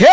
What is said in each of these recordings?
হে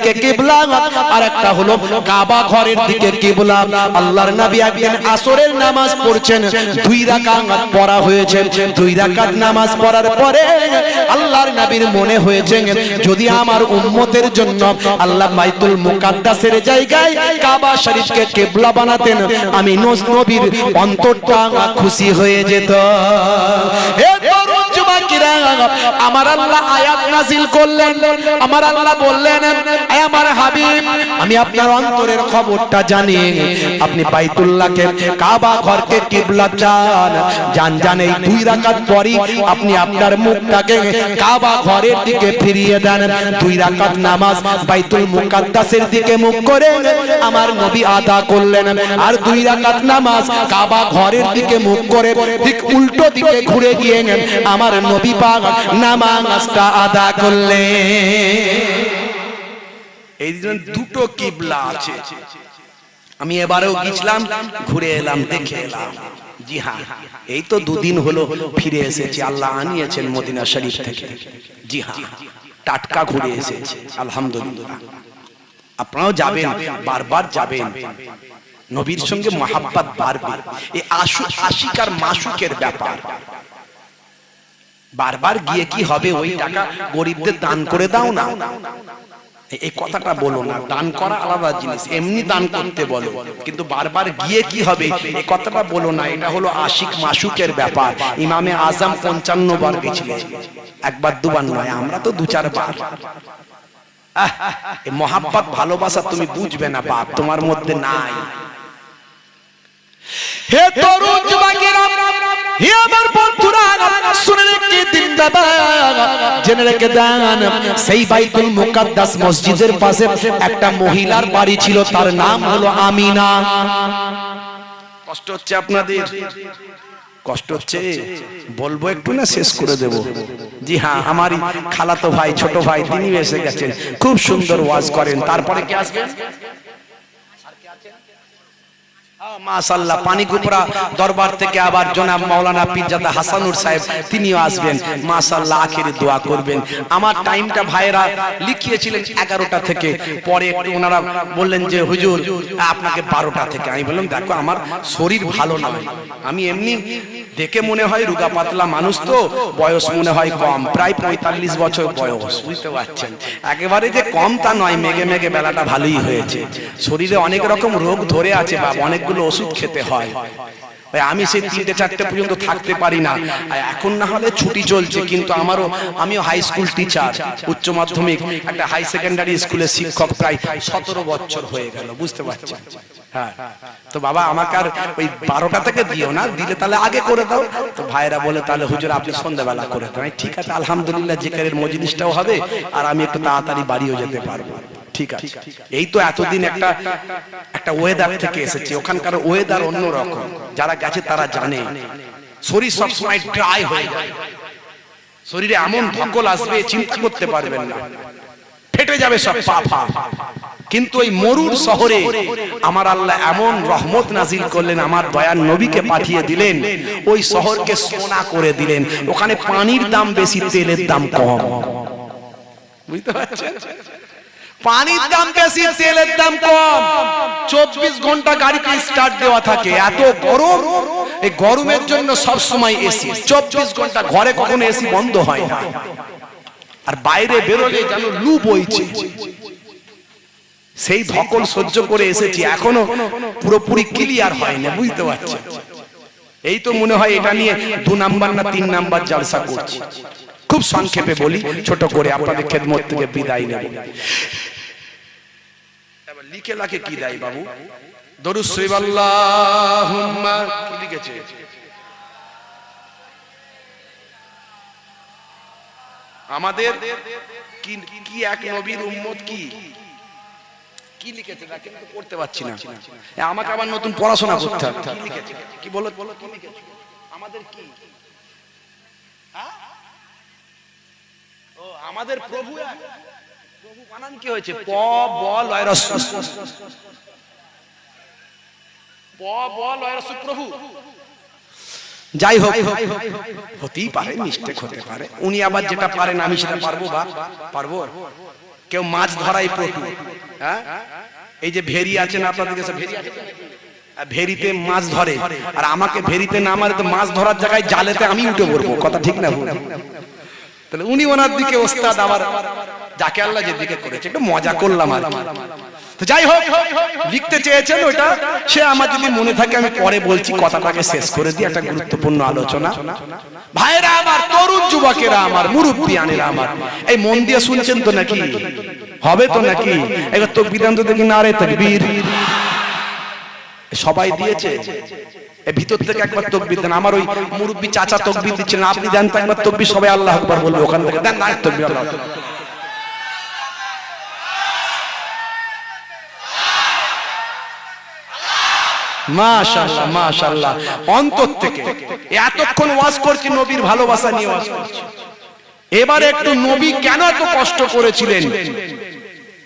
কিবলা আর একটা হলো কাবা ঘরের দিকে কিবলা। আল্লাহর নবী একদিন আসরের নামাজ পড়ছেন, দুই রাকাত পড়া হয়েছে। দুই রাকাত নামাজ পড়ার পরে আল্লাহর নবীর মনে হয়েছে, যদি আমার উম্মতের জন্য আল্লাহ বাইতুল মুকাদ্দাসের জায়গায় কাবা শরীফকে কিবলা বানাতেন, আমি নবীর অন্তরটা খুশি হয়ে যেত। হে আমার আল্লাহ আয়াত নাজিল করলেন। আমার আল্লাহ বললেন আমার হাবিব, আমি আপনার অন্তরের খবরটা জানি। আপনি বাইতুল্লাহকে, কাবা ঘরকে কিবলা চান জান জান দুই রাকাত পরই আপনি আপনার মুখটাকে কাবা ঘরের দিকে ফিরিয়ে দেন। দুই রাকাত নামাজ বাইতুল মুকাদ্দাসের দিকে মুখ করে আমার নবী আদা করলেন। আর দুই রাকাত নামাজ কাবা ঘরের দিকে মুখ করে ঠিক উল্টো দিকে ঘুরে গিয়ে আমার নবী পাক নামাজটা আদা করলেন এই দুটো কিবলা আছে। আমি এবারেও গেছিলাম, ঘুরে এলাম, দেখে এলাম। জি হ্যাঁ এই তো দুদিন হলো ফিরে এসেছি, আল্লাহ আনিয়েছেন মদিনা শরীফ থেকে। জি হ্যাঁ টাটকা ঘুরে এসেছি, আলহামদুলিল্লাহ। আপনারাও যাবেন, বারবার যাবেন। নবীর সঙ্গে মহাব্বাত বাড়বে। এই আশু আশিকার মাসুকের ব্যাপার। বারবার গিয়ে কি হবে? ওই টাকা গরিবদের দান করে দাও না। এই কথাটা বলো না। দান করা আলাদা জিনিস। এমনি দান করতে বলো। কিন্তু বারবার গিয়ে কি হবে? এই কথাটা বলো না। এটা হলো আশিক মাসুকের ব্যাপার। ইমামে আজম পঞ্চান্ন বার গেছিলেন। একবার দুবার নয় আমরা তো দু চার বার মহাব্বত ভালোবাসা তুমি বুঝবে না বাপ। তোমার মধ্যে নাই। হে তরুণ সেই বাইতুল মুকাদ্দাস মসজিদের পাশে একটা মহিলার বাড়ি ছিল, তার নাম হলো আমিনা। কষ্ট হচ্ছে আপনাদের? কষ্ট হচ্ছে? বলব একটু না, শেষ করে দেব? জি হ্যাঁ আমারই খালাতো ভাই, ছোট ভাই তিনি এসে গেছেন। খুব সুন্দর ওয়াজ করেন। তারপরে কি আসবেন দেখে মনে হয় রুগা পাতলা মানুষ তো, বয়স মনে হয় কম। প্রায় পঁয়তাল্লিশ বছর বয়স, বুঝতে পারছেন? একেবারে যে কম তা নয়, মেঘে মেঘে বেলাটা ভালোই হয়েছে। শরীরে অনেক রকম রোগ ধরে আছে বা অনেকগুলো ওষুধ খেতে হয়। আমি সেই তিনটে, চারটে পর্যন্ত থাকতে পারি না। এখন না হলে ছুটি চলছে, কিন্তু আমারও, আমিও হাই স্কুল টিচার উচ্চ মাধ্যমিক, একটা হাই সেকেন্ডারি স্কুলের শিক্ষক প্রায় সতেরো বছর হয়ে গেল, বুঝতে পারছেন? হ্যাঁ। তো বাবা, আমাকে আর ওই বারোটা থেকে দিও না, দিলে তাহলে আগে করে দাও। তো ভাইরা বলে, তাহলে হুজুর, আপনি সন্ধ্যাবেলা করে দেন। ঠিক আছে, আলহামদুলিল্লাহ জেকারের মজলিসটাও হবে, আর আমি একটু তাড়াতাড়ি বাড়িও যেতে পারব। ঠিক আছে। এই তো এতদিন একটা একটা ওয়েদার থেকে এসেছে। ওখানকার ওয়েদার অন্যরকম। যারা গেছে তারা জানে। শরীর সবসময় ড্রাই হয়ে যায়। শরীরে এমন ধকল আসবে চিন্তা করতে পারবেন না। ফেটে যাবে সব পা পা কিন্তু ওই মরুর শহরে আমার আল্লাহ এমন রহমত নাজিল করলেন আমার দয়ার নবীকে পাঠিয়ে দিলেন। ওই শহরকে সোনা করে দিলেন। ওখানে পানির দাম বেশি তেলের দাম কম। বুঝতে পারছেন? পানির দাম বেশি তেলের দাম কম। চব্বিশ ঘণ্টা গাড়িতে স্টার্ট দেওয়া থাকে। এত গরম। এই গরমের জন্য সব সময় এসি চব্বিশ ঘণ্টা ঘরে কখনো এসি বন্ধ হয় না। আর বাইরে বেরোলে যেন লু বইছে সেই ধকল সহ্য করে এসেছি। এখনও পুরোপুরি ক্লিয়ার হয় না বুঝতে পারছি। এই তো মনে হয় এটা নিয়ে দু নাম্বার না তিন নাম্বার জালসা করছি। খুব সংক্ষেপে বলি ছোট করে আপনাদের খেদমত থেকে বিদায় নেব। লিখে লাখে কি দেয় বাবু? দরুদ শরীফ আল্লাহুম্মা কি লিখেছে? আমাদের কি কি এক নবীর উম্মত কি? কি লিখেছে? না কিন্তু পড়তে পারছি না। আমাকে আবার নতুন পড়াশোনা করতে হবে। কি লিখেছে? কি বলো? বলো কি লিখেছে? আমাদের কি? হ্যাঁ? ও আমাদের প্রভু যাই হোক, হতেই পারে মিস্টেক হতে পারে। উনি আবার যেটা পারেন, আমি সেটা পারব বা পারব? কেউ মাছ ধরাই প্রটু হ্যাঁ? এই যে ভেরি আছে না আপনাদের কাছে? ভেরি আছে? ভেরিতে মাছ ধরে। আর আমাকে ভেরিতে না মারে, তো মাছ ধরার জায়গায় জালেতে আমি উঠে পড়ব। কথা ঠিক না তাহলে উনি ওনার দিকে ওস্তাদ আবার যাকে আল্লাহ যেদিকে করেছে একটু মজা করলাম আর তো যাই হোক লিখতে চেয়েছেন ওটা সে আমার যদি মনে থাকে আমি পরে বলছি কথাটাকে শেষ করে দিই একটা গুরুত্বপূর্ণ আলোচনা। ভাইরা আমার তরুণ যুবকেরা আমার মুরব্বিয়ানেরা আমার। এই মন দিয়ে শুনছেন তো নাকি? হবে তো নাকি? এবার তো বিধান তো দেখি না রে তকবীর। সবাই দিয়েছে। ভিতর থেকে একবার তকবির দেন। আমার ওই মুরব্বি চাচা তকবির দিচ্ছেন আপনি দেন তো একবার তকবির সবাই আল্লাহ আকবার বলবে ওখান থেকে। দেন না তকবির আল্লাহ আকবার। মাশাআল্লাহ মাশাআল্লাহ। অন্তর থেকে। এতক্ষণ ওয়াজ করছি, নবীর ভালোবাসা নিয়ে ওয়াজ করছি। এবারে একটু নবী কেন এত কষ্ট করেছিলেন?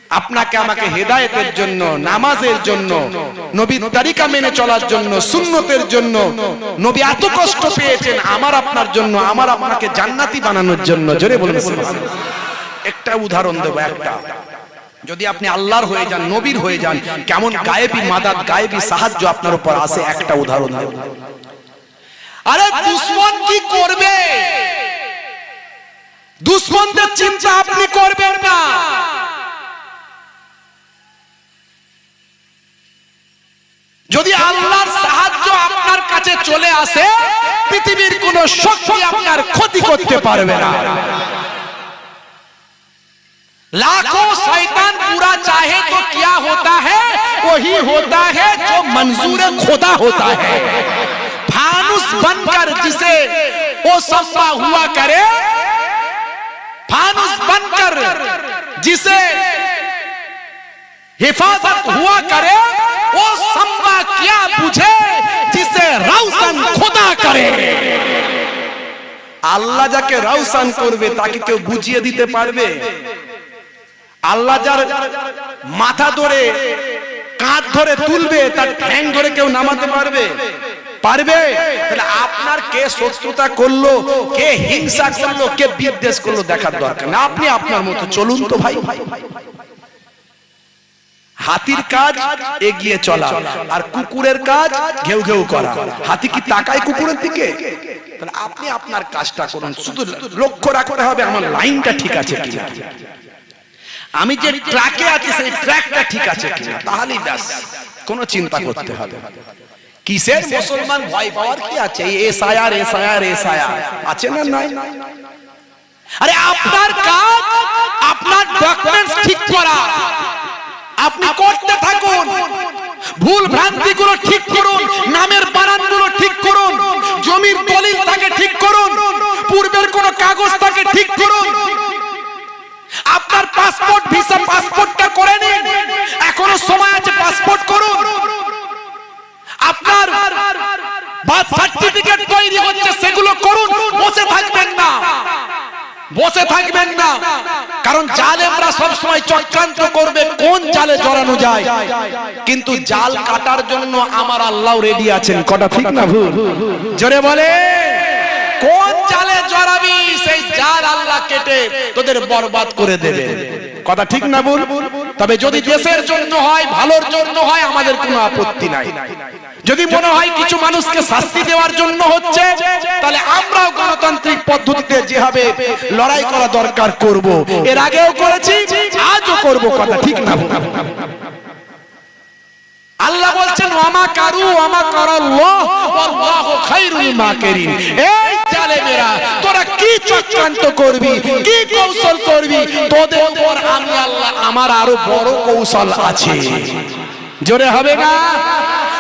আপনাকে আমাকে হেদায়েতের জন্য, নামাজের জন্য, নবীর তারিকা মেনে চলার জন্য, সুন্নতের জন্য, নবী এত কষ্ট পেয়েছেন, আমার আপনার জন্য, আমার আপনাকে জান্নাতি বানানোর জন্য। জোরে বলুন একটা উদাহরণ দেবো, একটা। যদি আপনি আল্লাহর হয়ে যান নবীর হয়ে যান কেমন গায়েবী মাদাত গায়েবী সাহায্য আপনার উপর আসে একটা উদাহরণ দেব। আরে দুশ্মন কি করবে? দুশ্মনদের চিন্তা আপনি করবেন না। যদি আল্লাহর সাহায্য আপনার কাছে চলে আসে পৃথিবীর কোন শক্তি আপনার ক্ষতি করতে পারবে না। लाखों शैतान पूरा चाहे तो क्या होता है वही होता है जो मंजूर खुदा होता है फानुस बनकर जिसे वो सफा हुआ करे फानुस बनकर जिसे हिफाजत हुआ करे वो सम्मा क्या बुझे जिसे रौशन खुदा करे আল্লাহ যাকে রাউসান করবে তাকে কেউ বুঝিয়ে দিতে পারবে আল্লাহ যার মাথা ধরে, কাঁধ ধরে তুলবে, তার ঠ্যাং ধরে কেউ নামাতে পারবে? পারবে? তাহলে আপনার কে শত্রুতা করল, কে হিংসা করল, কে বিদ্বেষ করল দেখার দরকার না আপনি আপনার মতো, চলুন তো ভাই। হাতির কাজ, এগিয়ে চলা। আর কুকুরের কাজ, ঘেউ ঘেউ করা। হাতি কি তাকায় কুকুরের দিকে? তাহলে আপনি আপনার কাজটা করুন। শুধু লক্ষ্য রাখতে হবে, আমার লাইনটা ঠিক আছে কিনা। আমি যে ট্র্যাকে আছি সেই ট্র্যাকটা ঠিক আছে কিনা? তাহলেই ব্যাস কোনো চিন্তা করতে হবে। কিসের মুসলমান ভয় পাওয়ার কি আছে? এসআইআর এসআইআর এসআইআর আছে? না নাই? আরে আপনার কাজ আপনার ডকুমেন্টস ঠিক করা। আপনি করতে থাকুন। ভুল ভ্রান্তি গুলো ঠিক করুন। নামের বানানগুলো ঠিক করুন। জমির দলিল তাকে ঠিক করুন। পূর্বের কোন কাগজ তাকে ঠিক করুন। আপনার পাসপোর্ট ভিসা পাসপোর্টটা করে নিন। এখনও সময় আছে পাসপোর্ট করুন। আপনার বার্থ সার্টিফিকেট তৈরি হচ্ছে, সেগুলো করুন। বসে থাকবেন না। বসে থাকবেন না। কারণ জালেমরা সব সময় চক্রান্ত করবে, কোন জালে জড়ানো যায়। কিন্তু জাল কাটার জন্য আমার আল্লাহ রেডি আছেন। কটা ঠিক না ভুল? জোরে বলে কোন জালে জড়াবি, সেই জাল আল্লাহ কেটে তোদের বরবাদ করে দেবে। কথা ঠিক না বল তবে যদি দেশের জন্য হয়, ভালোর জন্য হয়, আমাদের কোনো আপত্তি নাই। যদি মনে হয় কিছু মানুষকে শাস্তি দেওয়ার জন্য হচ্ছে, তাহলে আমরাও গণতান্ত্রিক পদ্ধতিতে যেভাবে লড়াই করা দরকার করব। এর আগেও করেছি, আজও করব, কথা ঠিক না বল? আল্লাহ বলছেন, ওয়ামা কারু জালেমেরা, তোরা কি চক্রান্ত করবি, কি কৌশল করবি? তোদের উপর আমি আল্লাহ, আমার আরও বড় কৌশল আছে। জোরে হবে না?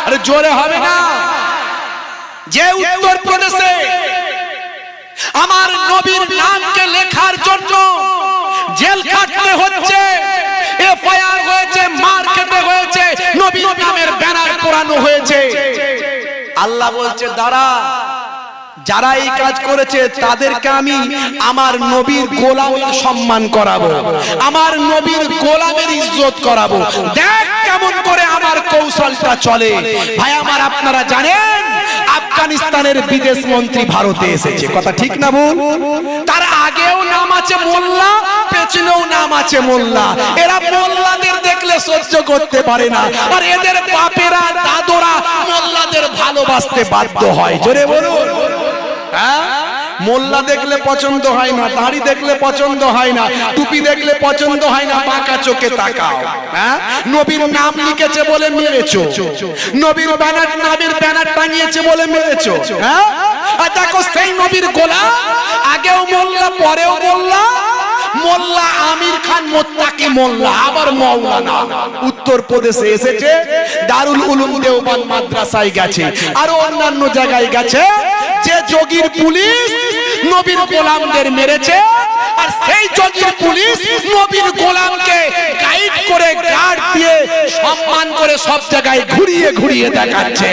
আরে জোরে হবে না? যে উত্তর প্রদেশে আমার নবীর নামকে লেখার জন্য জেল খাটতে হচ্ছে, এফআইআর হয়েছে মার খেতে হয়েছে নবীর নামের ব্যানার পোড়ানো হয়েছে। আল্লাহ বলছে দাঁড়া যারা এই কাজ করেছে তাদেরকে আমি আমার নবীর গোলামের সম্মান করাবো। আমার নবীর গোলামের ইজ্জত করাবো। দেখ কেমন করে আমার কৌশলটা চলে। ভাই আমার আপনারা জানেন আফগানিস্তানের বিদেশ মন্ত্রী ভারতে এসেছে। কথা ঠিক না বল তার আগেও নাম আছে মোল্লা, পেছনেও নাম আছে মোল্লা। এরা মোল্লাদের দেখলে সহ্য করতে পারে না। আর এদের বাপেরা, দাদরা মোল্লাদের ভালোবাসতে বাধ্য হয়। জোরে বলুন। হ্যাঁ? মোল্লা দেখলে পছন্দ হয় না, দাড়ি দেখলে পছন্দ হয় না, টুপি দেখলে পছন্দ হয় না, বাঁকা চোখে তাকাও। হ্যাঁ? নবীর নাম লিখেছে বলে মেরেছো। নবীর ব্যানার, নামের ব্যানার টাঙিয়েছে বলে মেরেছো। হ্যাঁ? আর দেখো সেই নবীর গোলা, আগেও মোল্লা, পরেও মোল্লা মোল্লা আমির খান, মোত্তাকি মোল্লা, আবার মৌলানা উত্তর প্রদেশে এসেছে, দারুল উলুম দেওবান মাদ্রাসায় গেছে, আরও অন্যান্য জায়গায় গেছে। যে যোগীর পুলিশ নবীর গোলামদের মেরেছে, আর সেই যোগীর পুলিশ নবীর গোলামকে গাইড করে গার্ড দিয়ে, সম্মান করে সব জায়গায় ঘুরিয়ে ঘুরিয়ে দেখাচ্ছে।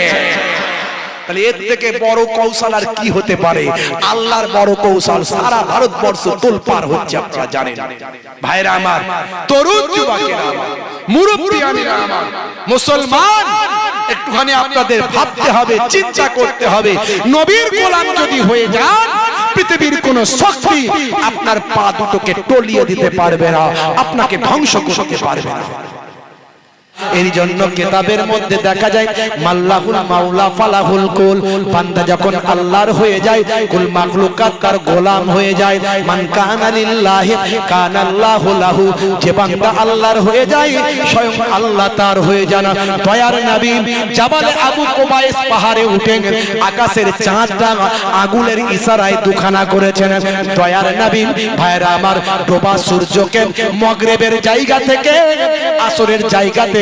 তাহলে এর থেকে বড় কৌশল আর কি হতে পারে? আল্লাহর বড় কৌশল সারা ভারতবর্ষ তোলপার হচ্ছে আপনারা জানেন। ভাইরা আমার, তরুণ যুবকেরা আমার, মুসলমান, একটুখানি আপনাদের ভাবতে হবে, চিন্তা করতে হবে। নবীর গোলাম যদি হয়ে যান, পৃথিবীর কোন শক্তি আপনার পা দুটোকে টলিয়ে দিতে পারবে না, আপনাকে ধ্বংস করতে পারবে না। এর জন্য কেতাবের মধ্যে দেখা যায়, মাল্লাহুল মাওলা ফালাহুল কুল। বান্দা যখন আল্লাহর হয়ে যায়, কুল মাখলুকাত তার গোলাম হয়ে যায়। মান কানা লিল্লাহি, কানা আল্লাহু লাহু। যে বান্দা আল্লাহর হয়ে যায়, স্বয়ং আল্লাহ তার হয়ে যান দয়ার নবী জাবাল আবু কুবাইস পাহাড়ে উঠেন, আকাশের চাঁদটা আগুনের ইশারায় দুখানা করেছেন। দয়ার নবী, ভাইরা আমার ডোবা সূর্যকে মগরিবের জায়গা থেকে, আসরের জায়গাতে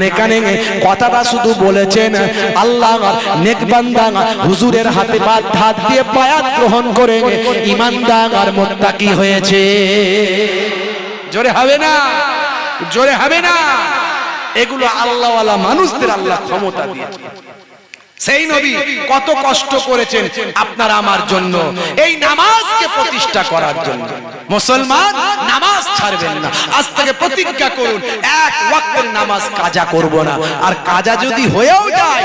কানে কানে কথাটা শুধু বলেছেন, আল্লাহ নেকবান্দা হুজুরের হাতে বাদ হাত দিয়ে পায়াত গ্রহণ করে ইমানদার আর মুত্তাকি হয়েছে। জোরে হবে না? জোরে হবে না? এগুলো আল্লাহওয়ালা মানুষদের আল্লাহ ক্ষমতা দিয়েছে। সেই নবী কত কষ্ট করেছেন আপনার আমার জন্য। এই নামাজকে প্রতিষ্ঠা করার জন্য। মুসলমান নামাজ ছাড়বেন না। আজ থেকে প্রতিজ্ঞা করুন এক ওয়াক্তের নামাজ কাজা করব না। আর কাজা যদি হয়েও যায়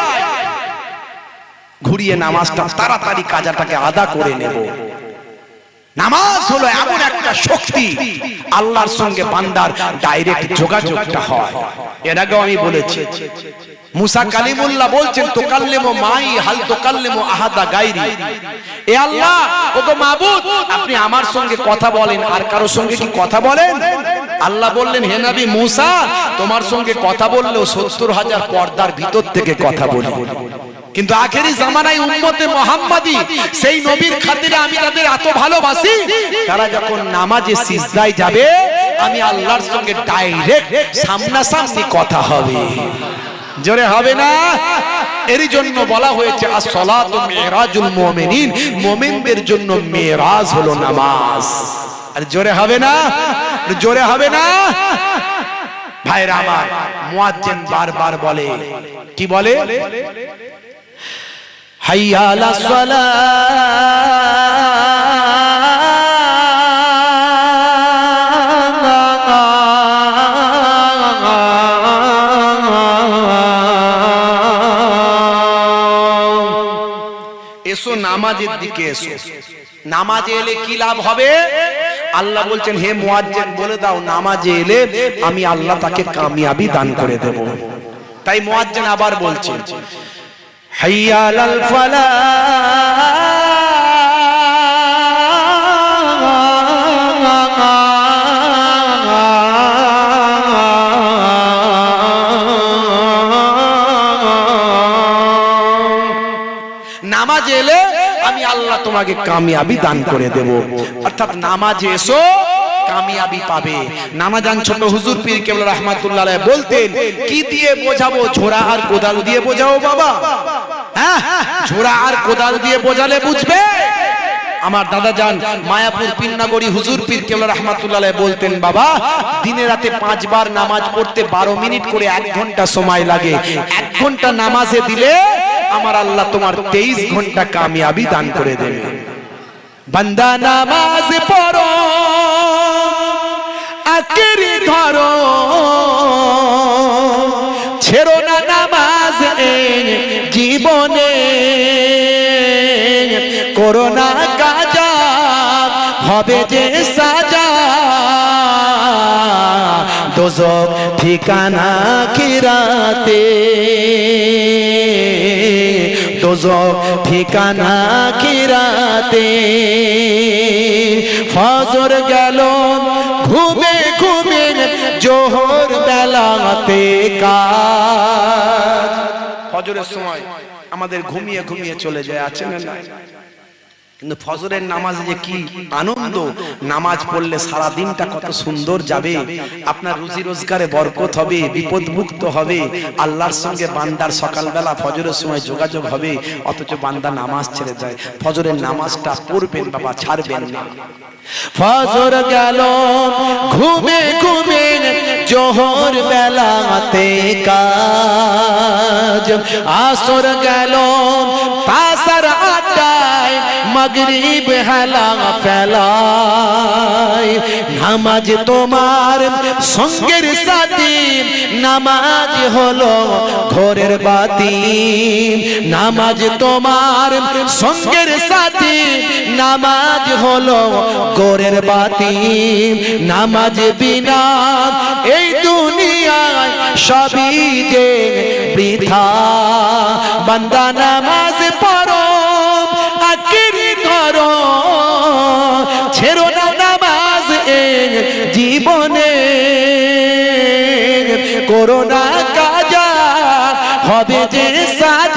ঘুরিয়ে নামাজটা তাড়াতাড়ি কাজাটাকে আদা করে নেব। নামাজ হলো এমন একটা শক্তি। আল্লাহর সঙ্গে বান্দার ডাইরেক্ট যোগাযোগটা হয়। এর আগেও আমি বলেছি। মুসা কালিমুল্লাহ বলছেন, তোকাল্লেমো মাই, হাল তোকাল্লেমো আহাদা গাইরি। এ আল্লাহ, ওগো মাবুদ, আপনি আমার সঙ্গে কথা বলেন, আর কারোর সঙ্গে কি কথা বলেন? আল্লাহ বললেন, হে নবী মুসা, তোমার সঙ্গে কথা বললেও সত্তর হাজার পর্দার ভিতর থেকে কথা বলি। কিন্তু আখেরি জামানায় উম্মতে মোহাম্মদী, সেই নবীর খাতিরে আমি তাদের এত ভালোবাসি, তারা যখন নামাজে সিজদায় যাবে, আমি আল্লাহর সঙ্গে ডাইরেক্ট সামনাসামনি কথা হবে। জোরে হবে না? এরই জন্য বলা হয়েছে আসসালাত মিরাজুল মুমিনিন, মুমিনদের জন্য মেরাজ হলো নামাজ। আর জোরে হবে না? জোরে হবে না? ভাইরা আমার, মুয়াজ্জিন বারবার বলে, কি বলে? হাইয়া আলা এসো নামাজের দিকে এসো। নামাজে এলে কি লাভ হবে? আল্লাহ বলছেন, হে মুয়াজ্জিন বলে দাও, নামাজে এলে আমি আল্লাহ তাকে কামিয়াবি দান করে দেব। তাই মুয়াজ্জিন আবার বলছেন হাইয়া আলাল ফালাহ তোমাকে কামিয়াবি দান করে দেব। অর্থাৎ নামাজে এসো, কামিয়াবি পাবে। নানাজান ছোট হুজুর পীর কেবল রহমাতুল্লাহ বলতেন, কি দিয়ে বোঝাবো? ঝোড়া আর কোদাল দিয়ে বোঝাও বাবা। হ্যাঁ ঝোড়া আর কোদাল দিয়ে বোঝালে বুঝবে। আমার দাদা যান, মায়াপুর পিন্নাগরি হুজুর পীর কেবলা রহমাতুল্লাহ বলতেন, বাবা, দিনে রাতে পাঁচবার নামাজ পড়তে বারো মিনিট করে এক ঘণ্টা সময় লাগে। এক ঘণ্টা নামাজে দিলে আমার আল্লাহ তোমার তেইশ ঘণ্টা কামিয়াবি দান করে দেবে। বান্দা নামাজ পড়ো আকেরি ধরো, ছেড়ো না নামাজ জীবনে। করোনা কাজা হবে যে সাজা দোজক ঠিকানা কিরাতে দোজক ঠিকানা কিরাতে ফজর গেল ঘুমে ঘুমে জোহর বেলাতে কাজ। ফজরের সময় আমাদের ঘুমিয়ে ঘুমিয়ে চলে যায়, আছে না কিন্তু ফজরের নামাজে যে কি আনন্দ? নামাজ পড়লে সারা দিনটা কত সুন্দর যাবে। আপনার রুজি রোজগারে বরকত হবে বিপদ মুক্ত হবে। আল্লাহর সঙ্গে বান্দার সকালবেলা ফজরের সময় যোগাযোগ হবে, অথচ বান্দা নামাজ ছেড়ে যায়। ফজরের নামাজটা পড়বেন বাবা, ছাড়বেন না। ফজর গেল, ঘুমে ঘুমে জোহর বেলাতে কাজ। আসর গেল মগরিব হেলা ফেলায় নামাজ তোমার সঙ্গের সাথী, নামাজ হলো ঘরের বাতি। নামাজ তোমার সঙ্গের সাথী, নামাজ হলো গোরের বাতি। নামাজ বিনা এই দুনিয়ায় সবই যে বৃথা। বান্দা নামাজ পড়ো ছেড়ো না নামাজ জীবনে। করোনা কাজা হবে যে সাজা।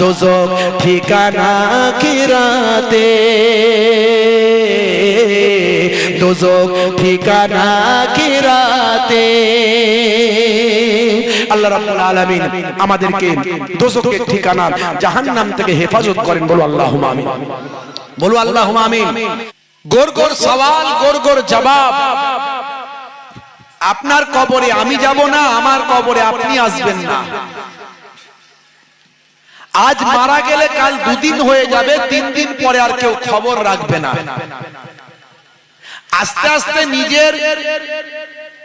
দোজক ঠিকানা কিরাতে দোজক ঠিকানা কিরাতে আল্লাহ রাব্বুল আলামিন আমাদেরকে দোজকের ঠিকানা জাহান্নাম থেকে হেফাজত করেন। বলো আল্লাহুম্মা আমিন। বলো আল্লাহুম্মা আমিন। গোর গোর সওয়াল, গোর গোর জবাব। আপনার কবরে আমি যাব না, আমার কবরে আপনি আসবেন না। আজ মারা গেলে কাল দুদিন হয়ে যাবে, তিন দিন পরে আর কেউ খবর রাখবে না। আস্তে আস্তে নিজের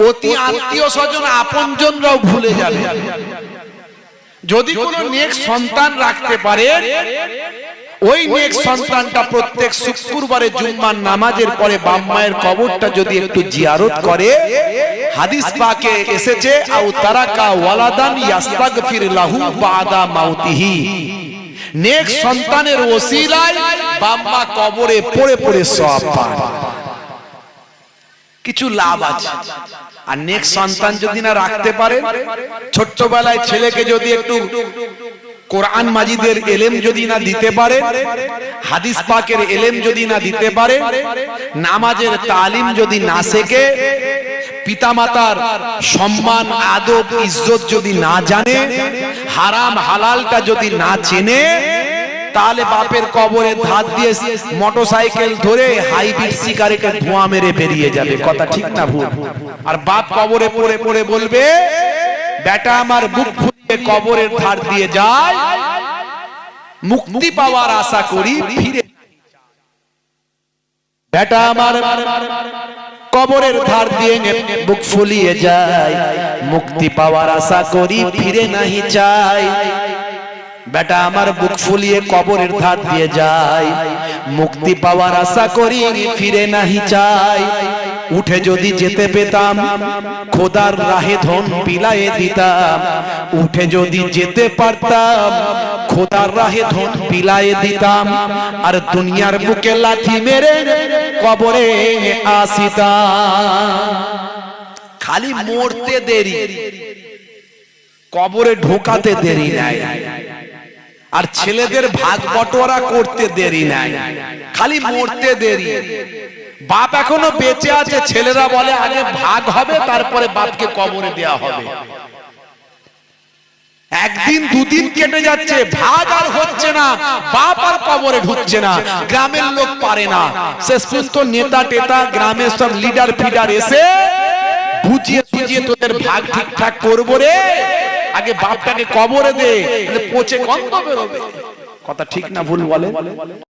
অতি আত্মীয় স্বজন, আপনজনরাও ভুলে যাবে। যদি কোনো নেক্সট সন্তান রাখতে পারে ওই নেক সন্তানটা প্রত্যেক শুক্রবারে জুম্মার নামাজের পরে বাম মায়ের কবরটা যদি একটু জিয়ারত করে হাদিস পাকে এসেছে আউ তারাকা ওয়ালাদান ইয়াস্তাগফির লাহু বাদা মাউতিহি। নেক সন্তানের ওসিলায় বাম্মা কবরে পড়ে পড়ে সব পায় কিছু লাভ আছে। আর নেক সন্তান যদি না রাখতে পারে ছোট্টবেলায় ছেলেকে যদি একটু কোরআন মাজিদের এলেম যদি না দিতে পারে, হাদিস পাকের এলেম যদি না দিতে পারে, নামাজের তালিম যদি না শেখে, পিতামাতার সম্মান, আদব, ইজ্জত যদি না জানে, হারাম, হালালটা যদি না চেনে, তাহলে বাপের কবরে ধার দিয়ে মোটরসাইকেল ধরে হাইব্রিড সিগারেটের ধোঁয়া মেরে বেরিয়ে যাবে। কথা ঠিক না ভুল? আর বাপ কবরে পড়ে পড়ে বলবে বেটা আমার বুক ফুলে কবরের ধার দিয়ে যায়। মুক্তি পাওয়ার আশা করি ফিরে বেটা আমার কবরের ধার দিয়ে বুক ফুলিয়ে যায়। মুক্তি পাওয়ার আশা করি ফিরে নাহি চাই বেটা আমার বুক ফুলিয়ে কবরের ধার দিয়ে যায়। মুক্তি পাওয়ার আশা করি ফিরে নাহি চাই উঠে যদি যেতে পেতাম, খোদার রাহে ধন বিলায়ে দিতাম। উঠে যদি যেতে পারতাম, খোদার রাহে ধন বিলায়ে দিতাম। আর দুনিয়ার বুকে লাঠি মেরে কবরে আসিতাম। খালি মরতে দেরি, কবরে ঢোকাতে দেরি নাই। আর ছেলেদের ভাগ বটোয়ারা করতে দেরি নাই। খালি মরতে দেরি। বাপ এখনও বেঁচে আছে ছেলেরা বলে আগে ভাগ হবে তারপরে বাপকে কবরে দেয়া হবে। একদিন দুদিন কেটে যাচ্ছে ভাগ আর হচ্ছে না বাপ আর কবরে ঢুকছে না গ্রামের লোক পারে না। শেষ পর্যন্ত নেতা টেতা গ্রামের সব লিডার ফিডার এসে বুঝিয়ে সুঝিয়ে তোদের ভাগ ঠিকঠাক করব রে। আগে বাপটাকে কবরে দে পচে গন্ধ বেরোবে। কথা ঠিক না ভুল বলে?